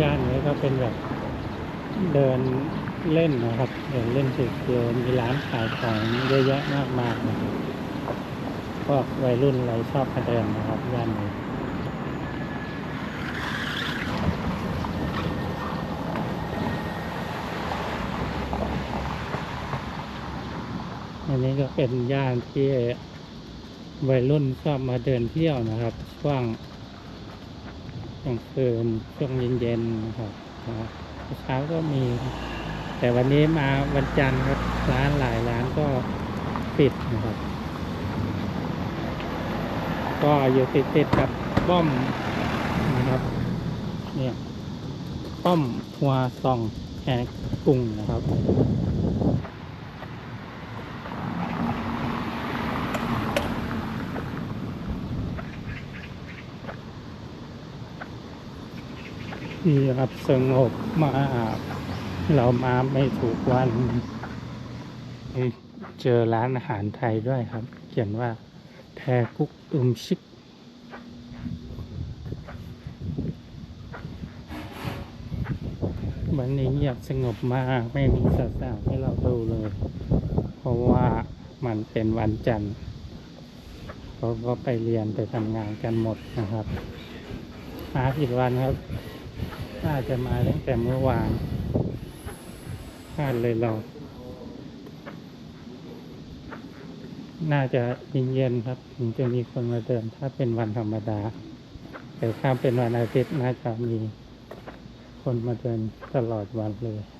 ย่านนี้ก็เป็นแบบเดินเล่นนะครับ เดินเล่นสิเฉยๆมีร้านขายของเยอะแยะมากมายนะครับพวกวัยรุ่นอะไรชอบมาเดินนะครับย่านนี้อันนี้ก็เป็นย่านที่วัยรุ่นชอบมาเดินเที่ยวนะครับ ช่วง กลางคืนช่วงเย็นๆนะครับเช้าก็มี แต่วันนี้มาวันจันทร์ครับร้านหลายร้านก็ปิดนะครับ ก็อยู่ติดๆกับป้อมนะครับ เนี่ยป้อมหัวซองแหกกรุงนะครับ ที่รับสงบมาก เรามาไม่ถูกวัน เจอร้านอาหารไทยด้วยครับ เขียนว่าแพกุกอุมชิกวันนี้เงียบสงบมาก ไม่มีสาวให้เราดูเลย เพราะว่ามันเป็นวันจันทร์เขาก็ไปเรียนไปทำงานกันหมดนะครับมาผิดวันครับาจะมาตั้งแต่เมื่อวานพลาดเลยเรา น่าจะเย็นๆครับ ถึงจะมีคนมาเดินถ้าเป็นวันธรรมดา แต่ถ้าเป็นวันอาทิตย์น่าจะมีคนมาเดินตลอดวันเลย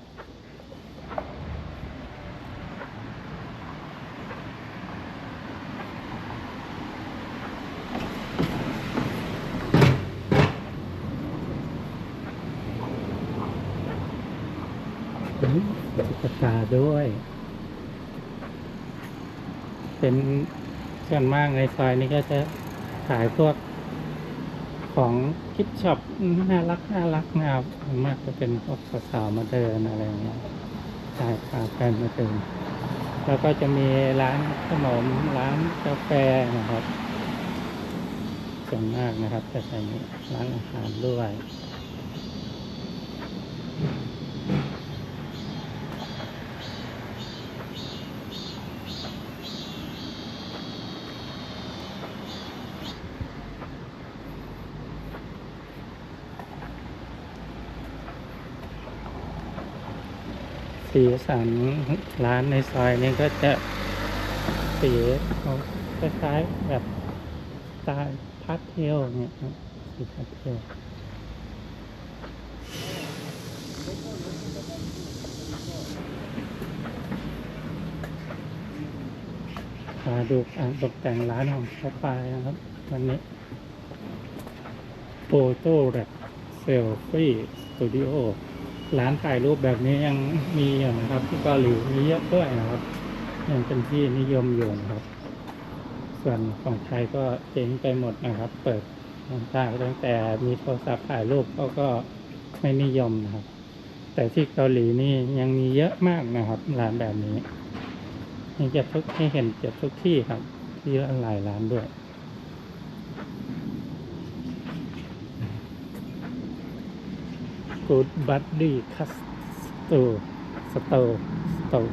ตุ๊กตาด้วย เป็นส่วนมากในซอยนี้ก็จะขายพวกของคิดช็อปน่ารักน่ารักนะครับมากจะเป็นพวกสาวๆมาเดินอะไรอย่างเงี้ยขายพากันมาเดินแล้วก็จะมีร้านขนมร้านกาแฟนะครับส่วนมากนะครับจะใช้ร้านอาหารด้วย สีสันร้านในซอยนี้ก็จะสีเขาคล้ายๆแบบสไตล์พาสเทลเนี่ยครับสีพาสเทลมาดูการตกแต่งร้านของเขาไปนะครับ วันนี้โฟโต้แ b บเซลฟี่สตูดิโอ ร้านถ่ายรูปแบบนี้ยังมีอยู่นะครับ ที่เกาหลีมีเยอะด้วยนะครับ ยังเป็นที่นิยมอยู่นะครับ ส่วนของไทยก็เจ๊งไปหมดนะครับ เปิดต่างตั้งแต่มีโทรศัพท์ถ่ายรูปเขาก็ไม่นิยมนะครับ แต่ที่เกาหลีนี่ยังมีเยอะมากนะครับร้านแบบนี้ยังจะทุกให้เห็นเกือบทุกที่ครับ ที่หลายร้านด้วย Good Buddy Castro Store Store